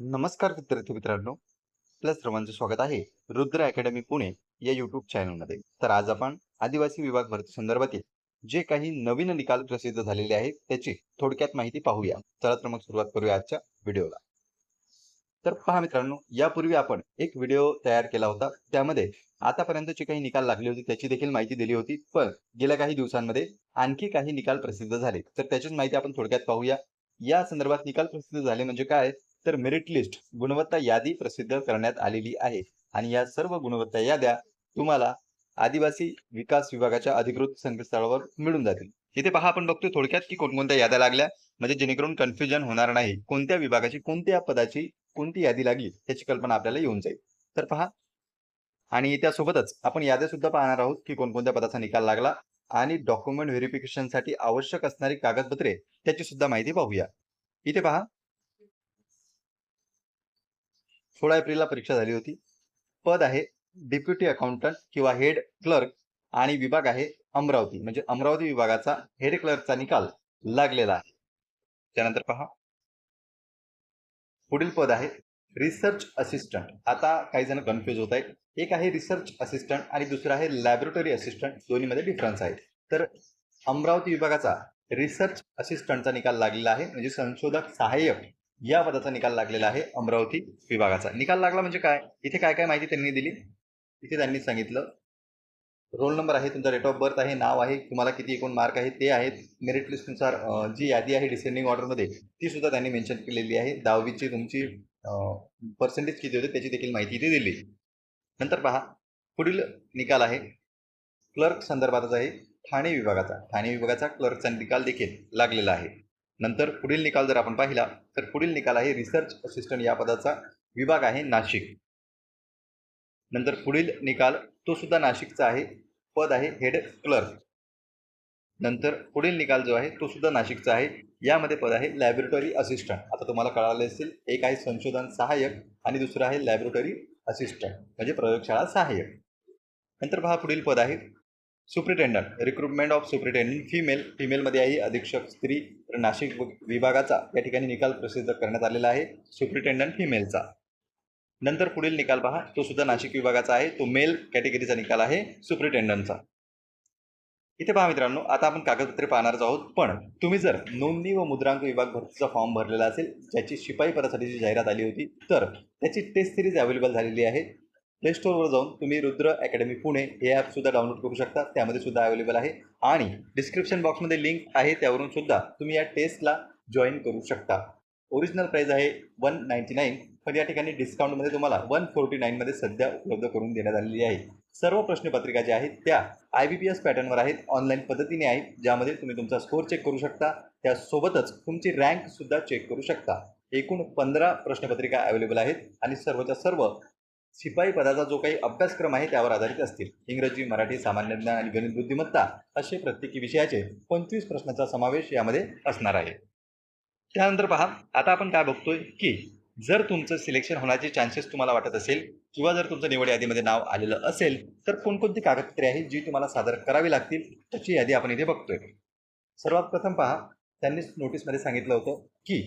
नमस्कार विद्यार्थी मित्रांनो प्लस सर्वांचं स्वागत आहे रुद्र अकॅडमी पुणे या युट्यूब चॅनलमध्ये तर आज आपण आदिवासी विभाग भरती संदर्भातील जे काही नवीन निकाल प्रसिद्ध झालेले आहेत त्याची थोडक्यात माहिती पाहूया. चला तर मग सुरुवात करूया आजच्या व्हिडिओला. तर पहा मित्रांनो यापूर्वी आपण एक व्हिडिओ तयार केला होता. त्यामध्ये आतापर्यंत जे काही निकाल लागले होते त्याची देखील माहिती दिली होती. पण गेल्या काही दिवसांमध्ये आणखी काही निकाल प्रसिद्ध झाले. तर त्याचीच माहिती आपण थोडक्यात पाहूया. या संदर्भात निकाल प्रसिद्ध झाले म्हणजे काय? तर मेरिट लिस्ट गुणवत्ता यादी प्रसिद्ध करण्यात आलेली आहे. आणि या सर्व गुणवत्ता याद्या तुम्हाला आदिवासी विकास विभागाच्या अधिकृत संकेतस्थळावर मिळून जातील. इथे पहा आपण बघतोय थोडक्यात की कोणकोणत्या याद्या लागल्या म्हणजे जेणेकरून कन्फ्युजन होणार नाही. कोणत्या विभागाची कोणत्या पदाची कोणती यादी लागली त्याची कल्पना आपल्याला येऊन जाईल. तर पहा आणि त्यासोबतच आपण याद्या सुद्धा पाहणार आहोत की कोणकोणत्या पदाचा निकाल लागला आणि डॉक्युमेंट व्हेरिफिकेशनसाठी आवश्यक असणारी कागदपत्रे त्याची सुद्धा माहिती पाहूया. इथे पहा सोळा एप्रिलला परीक्षा झाली होती. पद आहे डेप्युटी अकाउंटंट किंवा हेड क्लर्क आणि विभाग आहे अमरावती. म्हणजे अमरावती विभागाचा हेड क्लर्कचा निकाल लागलेला आहे. त्यानंतर पहा. पुढील पद आहे रिसर्च असिस्टंट. आता काही जण कन्फ्युज होत आहेत. एक आहे रिसर्च असिस्टंट आणि दुसरं आहे लॅबोरेटरी असिस्टंट दोन्हीमध्ये डिफरन्स आहे तर अमरावती विभागाचा रिसर्च असिस्टंटचा निकाल लागलेला आहे. म्हणजे संशोधक सहाय्यक या पदाचा निकाल लागलेला आहे अमरावती विभागाचा. निकाल लागला म्हणजे काय? इथे काय काय माहिती त्यांनी दिली? इथे त्यांनी सांगितलं रोल नंबर आहे तुमचा डेट ऑफ बर्थ आहे नाव आहे तुम्हाला किती एकूण मार्क आहे ते आहेत. मेरिट लिस्टनुसार जी यादी आहे डिसेंडिंग ऑर्डरमध्ये ती सुद्धा त्यांनी मेन्शन केलेली आहे. दहावीची तुमची पर्सेंटेज किती होते त्याची देखील माहिती इथे दिली. नंतर पहा पुढील निकाल आहे क्लर्क संदर्भातच आहे ठाणे विभागाचा. ठाणे विभागाचा क्लर्कचा निकाल देखील लागलेला आहे. नंतर पुढील निकाल जर आपण पाहिला तर पुढील निकाल आहे रिसर्च असिस्टंट या पदाचा विभाग आहे नाशिक. नंतर पुढील निकाल तो सुद्धा नाशिकचा आहे पद आहे हेड क्लर्क नंतर पुढील निकाल जो आहे तो सुद्धा नाशिकचा आहे यामध्ये पद आहे लॅबोरेटरी असिस्टंट आता तुम्हाला कळाले असेल एक आहे संशोधन सहाय्यक आणि दुसरं आहे लॅबोरेटरी असिस्टंट म्हणजे प्रयोगशाळा सहाय्यक. नंतर पहा पुढील पद आहे superintendent recruitment of superintendent female फिमेलमध्ये आहे अधीक्षक स्त्री तर नाशिक विभागाचा या ठिकाणी निकाल प्रसिद्ध करण्यात आलेला आहे. सुप्रिटेंडंट फिमेलचा नंतर पुढील निकाल पहा. तो सुद्धा नाशिक विभागाचा आहे. तो मेल कॅटेगरीचा निकाल आहे. सुप्रिटेंडंटचा इथे पहा मित्रांनो आता आपण कागदपत्रे पाहणारच आहोत. पण तुम्ही जर नोंदणी व मुद्रांक विभाग भरतीचा फॉर्म भरलेला असेल ज्याची शिपाई पदासाठीची जाहिरात आली होती तर त्याची टेस्ट सिरीज अवेलेबल झालेली आहे. प्ले स्टोअरवर जाऊन तुम्ही रुद्र अकॅडमी पुणे हे ॲपसुद्धा डाउनलोड करू शकता. त्यामध्ये सुद्धा अवेलेबल आहे. आणि डिस्क्रिप्शन बॉक्समध्ये लिंक आहे. त्यावरून सुद्धा तुम्ही या टेस्टला जॉईन करू शकता. ओरिजिनल प्राईज आहे वन नाईन्टी नाईन पण या ठिकाणी डिस्काउंटमध्ये तुम्हाला वन फोर्टी नाईनमध्ये सध्या उपलब्ध करून देण्यात आलेली आहे. सर्व प्रश्नपत्रिका ज्या आहेत त्या आय बी पी एस पॅटर्नवर आहेत. ऑनलाईन पद्धतीने आहेत. ज्यामध्ये तुम्ही तुमचा स्कोअर चेक करू शकता. त्यासोबतच तुमची रँकसुद्धा चेक करू शकता. एकूण पंधरा प्रश्नपत्रिका अवेलेबल आहेत. आणि सर्वच्या सर्व शिपाई पदाचा जो काही अभ्यासक्रम आहे त्यावर आधारित असतील. इंग्रजी मराठी सामान्य ज्ञान आणि गणित बुद्धिमत्ता असे प्रत्येकी विषयाचे पंचवीस प्रश्नांचा समावेश यामध्ये असणार आहे. त्यानंतर पहा आता आपण काय बघतोय की जर तुमचं सिलेक्शन होण्याचे चान्सेस तुम्हाला वाटत असेल किंवा जर तुमचं निवड यादीमध्ये नाव आलेलं असेल तर कोणकोणती कागदपत्रे आहेत जी तुम्हाला सादर करावी लागतील त्याची यादी आपण इथे बघतोय. सर्वात प्रथम पहा त्यांनी नोटीसमध्ये सांगितलं होतं की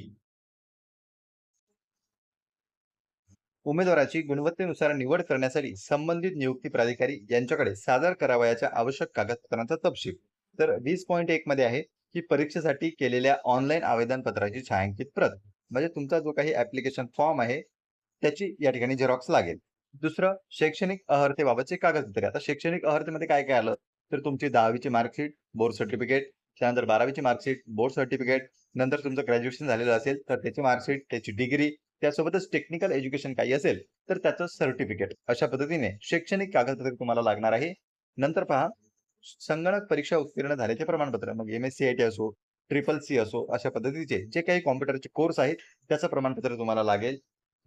उमेदवाराची गुणवत्तेनुसार निवड करण्यासाठी संबंधित नियुक्ती प्राधिकारी यांच्याकडे सादर करावयाच्या आवश्यक कागदपत्रांचा तपशील. तर वीस पॉईंट एक मध्ये आहे की परीक्षेसाठी केलेल्या ऑनलाईन आवेदन पत्राची छायांकित प्रत. म्हणजे तुमचा जो काही ऍप्लिकेशन फॉर्म आहे त्याची या ठिकाणी झेरॉक्स लागेल. दुसरं शैक्षणिक अहर्तेबाबतचे कागदपत्रे. आता शैक्षणिक अहर्तेमध्ये काय काय आलं? तर तुमची दहावीची मार्कशीट बोर्ड सर्टिफिकेट त्यानंतर बारावीची मार्कशीट बोर्ड सर्टिफिकेट नंतर तुमचं ग्रॅज्युएशन झालेलं असेल तर त्याची मार्कशीट त्याची डिग्री त्यासोबतच टेक्निकल एज्युकेशन काही असेल तर त्याचं सर्टिफिकेट अशा पद्धतीने शैक्षणिक कागदपत्र तुम्हाला लागणार आहे. नंतर पहा संगणक परीक्षा उत्तीर्ण झाल्याचे प्रमाणपत्र मग M S C I T असो ट्रिपल सी असो अशा पद्धतीचे जे काही कॉम्प्युटरचे कोर्स आहेत त्याचं प्रमाणपत्र तुम्हाला लागेल.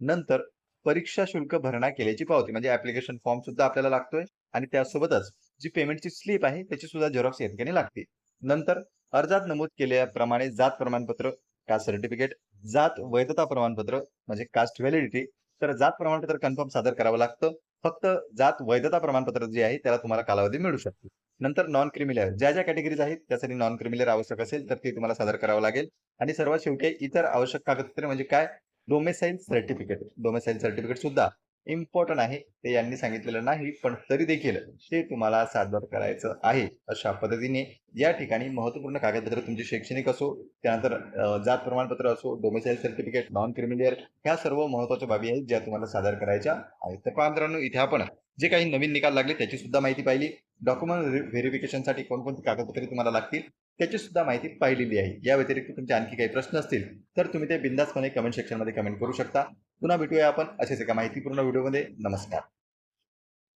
नंतर परीक्षा शुल्क भरणा केल्याची पावती म्हणजे ऍप्लिकेशन फॉर्म सुद्धा आपल्याला लागतोय आणि त्यासोबतच जी पेमेंटची स्लिप आहे त्याची सुद्धा झेरॉक्स या ठिकाणी लागते. नंतर अर्जात नमूद केल्याप्रमाणे जात प्रमाणपत्र कास्ट सर्टिफिकेट जात वैधता प्रमाणपत्र म्हणजे कास्ट व्हॅलिडिटी तर जात प्रमाणपत्र कन्फर्म सादर करावं लागतं. फक्त जात वैधता प्रमाणपत्र जे आहे त्याला तुम्हाला कालावधी मिळू शकते. नंतर नॉन क्रिमिलेअर ज्या ज्या कॅटेगरीज आहेत त्यासाठी नॉन क्रिमिलेअर आवश्यक असेल तर ते तुम्हाला सादर करावं लागेल. आणि सर्वात शेवटी इतर आवश्यक कागदपत्रे म्हणजे काय? डोमेसाईल सर्टिफिकेट डोमेसाईल सर्टिफिकेट सुद्धा. इम्पॉर्टंट आहे ते यांनी सांगितलेलं नाही पण तरी देखील ते तुम्हाला सादर करायचं आहे. अशा पद्धतीने या ठिकाणी महत्त्वपूर्ण कागदपत्र तुमचे शैक्षणिक असो त्यानंतर जात प्रमाणपत्र असो डोमेसाईल सर्टिफिकेट नॉन क्रिमिलियर ह्या सर्व महत्त्वाच्या बाबी आहेत ज्या तुम्हाला सादर करायच्या आहेत. तर पहा मित्रांनो इथे आपण जे काही नवीन निकाल लागले त्याची सुद्धा माहिती पाहिली. डॉक्युमेंट व्हेरिफिकेशनसाठी कोणकोणती कागदपत्रे तुम्हाला लागतील त्याची सुद्धा माहिती पाहिलेली आहे. या व्यतिरिक्त तुमचे आणखी काही प्रश्न असतील तर तुम्ही ते बिंदासपणे कमेंट सेक्शनमध्ये कमेंट करू शकता. पुन्हा भेटूया आपण असेच एका माहितीपूर्ण व्हिडिओमध्ये. नमस्कार.